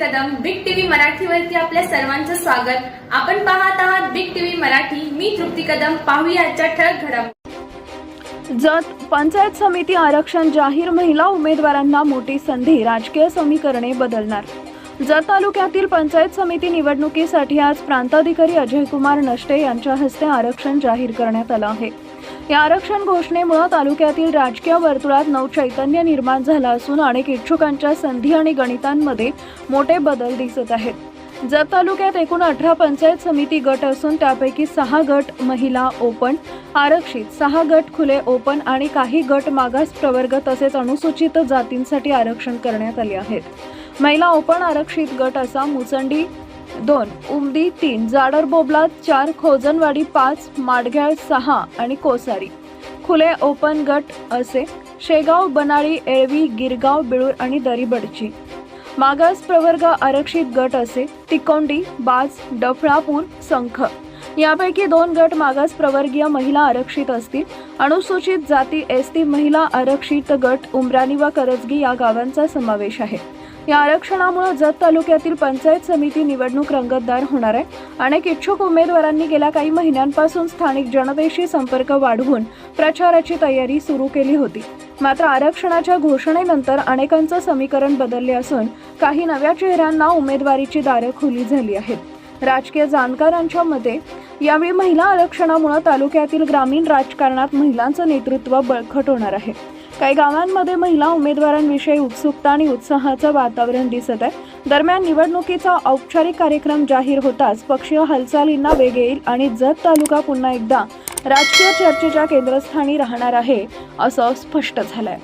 Kadam big TV मराठीवरती आपल्या सर्वांचं स्वागत. आपण पाहत आहात बिग टीव्ही मराठी. मी तृप्ती कदम. पाहूया आजच्या ठळक घडामोडी. जत पंचायत समिती आरक्षण जाहीर महिला उमेदवारांना मोठी संधी राजकीय समीकरणे बदलणार. जत तालुक्यातील पंचायत समिती निवडणुकीसाठी आज प्रांताधिकारी अजय कुमार नष्टे यांच्या हस्ते आरक्षण जाहीर करण्यात आलं आहे. या आरक्षण घोषणेमुळे तालुक्यातील राजकीय वर्तुळात नवचैतन्य निर्माण झालं असून अनेक इच्छुकांच्या संधी आणि गणितांमध्ये मोठे बदल दिसत आहेत. जत तालुक्यात एकूण अठरा पंचायत समिती गट असून त्यापैकी सहा गट महिला ओपन आरक्षित सहा गट खुले ओपन आणि काही गट मागास प्रवर्ग तसेच अनुसूचित जातींसाठी आरक्षण करण्यात आले आहेत. महिला ओपन आरक्षित गट असा मुसंडी दोन उमदी तीन जाडर बोबला चार खोजनवाडी पाच माडग्याळ सहा आणि कोसारी. खुले ओपन गट असे शेगाव बनाळी एळवी गिरगाव बिळूर आणि दरीबडची. मागास प्रवर्ग आरक्षित गट असे तिकोंडी बाज डफळापूर संख. यापैकी दोन गट मागास प्रवर्गीय महिला आरक्षित असतील. अनुसूचित जाती एसटी महिला आरक्षित गट उमराणी व करजगी या गावांचा समावेश आहे. या आरक्षणामुळे जत तालुक्यातील पंचायत समिती निवडणूक रंगतदार होणार आहे. अनेक इच्छुक उमेदवारांनी गेल्या काही महिन्यांपासून स्थानिक जनतेशी संपर्क वाढवून प्रचाराची तयारी सुरू केली होती. मात्र आरक्षणाच्या घोषणेनंतर अनेकांचं समीकरण बदलले असून काही नव्या चेहऱ्यांना उमेदवारीची दारं खुली झाली आहेत. राजकीय जाणकारांच्या मते यावेळी महिला आरक्षणामुळे तालुक्यातील ग्रामीण राजकारणात महिलांचं नेतृत्व बळकट होणार आहे. काही गावांमध्ये महिला उमेदवारांविषयी उत्सुकता आणि उत्साहाचं वातावरण दिसत आहे. दरम्यान निवडणुकीचा औपचारिक कार्यक्रम जाहीर होताच पक्षीय हालचालींना वेग येईल आणि जत तालुका पुन्हा एकदा राजकीय चर्चेच्या केंद्रस्थानी राहणार आहे असं स्पष्ट झालंय.